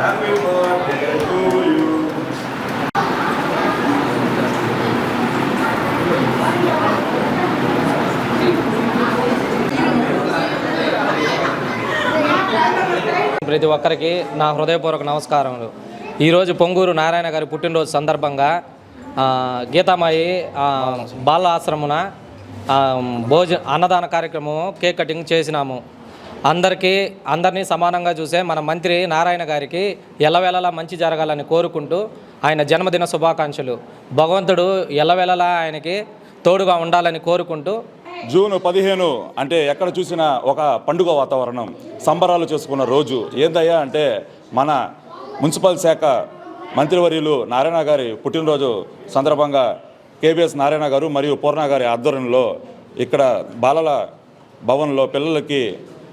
ప్రతి ఒక్కరికి నా హృదయపూర్వక నమస్కారములు. ఈరోజు పొంగూరు నారాయణ గారి పుట్టినరోజు సందర్భంగా గీతామాయి బాల ఆశ్రమున భోజన అన్నదాన కార్యక్రమం కేక్ కటింగ్ చేసినాము. అందరికీ అందరినీ సమానంగా చూసే మన మంత్రి నారాయణ గారికి ఎల్లవేళలా మంచి జరగాలని కోరుకుంటూ ఆయన జన్మదిన శుభాకాంక్షలు. భగవంతుడు ఎల్లవేళలా ఆయనకి తోడుగా ఉండాలని కోరుకుంటూ జూన్ పదిహేను అంటే ఎక్కడ చూసినా ఒక పండుగ వాతావరణం సంబరాలు చేసుకున్న రోజు. ఏందయ్యా అంటే మన మున్సిపల్ శాఖ మంత్రివర్యులు నారాయణ గారి పుట్టినరోజు సందర్భంగా కేబిఎస్ నారాయణ గారు మరియు పూర్ణ గారి ఆధ్వర్యంలో ఇక్కడ బాలల భవన్లో పిల్లలకి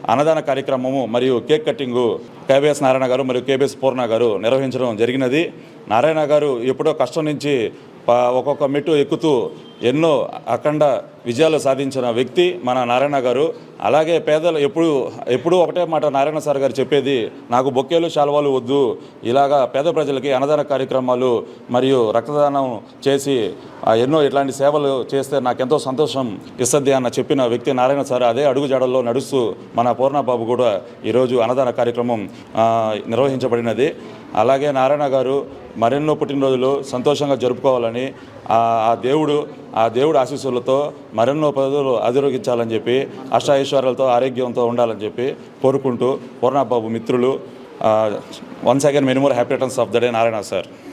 అన్నదాన కార్యక్రమము మరియు కేక్ కటింగు కేబీఎస్ నారాయణ గారు మరియు కేబీఎస్ పూర్ణ గారు నిర్వహించడం జరిగినది. నారాయణ గారు ఎప్పుడో కష్టం నుంచి ప- ఒక్కొక్క మెట్టు ఎక్కుతూ ఎన్నో అఖండ విజయాలు సాధించిన వ్యక్తి మన నారాయణ గారు. అలాగే పేదలు ఎప్పుడు ఎప్పుడూ ఒకటే మాట నారాయణ సార్ గారు చెప్పేది నాకు బొక్కేలు శాల్వాలు వద్దు. ఇలాగా పేద ప్రజలకి అన్నదాన కార్యక్రమాలు మరియు రక్తదానం చేసి ఎన్నో ఇట్లాంటి సేవలు చేస్తే నాకెంతో సంతోషం ఇస్తుంది అన్న చెప్పిన వ్యక్తి నారాయణ సార్ అదే అడుగుజాడల్లో నడుస్తూ మన పూర్ణబాబు కూడా ఈరోజు అన్నదాన కార్యక్రమం నిర్వహించబడినది. అలాగే నారాయణ గారు మరెన్నో పుట్టినరోజులు సంతోషంగా జరుపుకోవాలని ఆ దేవుడు ఆ దేవుడు ఆశీస్సులతో మరెన్నో పదవులు అధిరోగించాలని చెప్పి అష్టాైశ్వర్యాలతో ఆరోగ్యంతో ఉండాలని చెప్పి కోరుకుంటూ పూర్ణబాబు మిత్రులు once again many more happy returns of the day Narayana sir.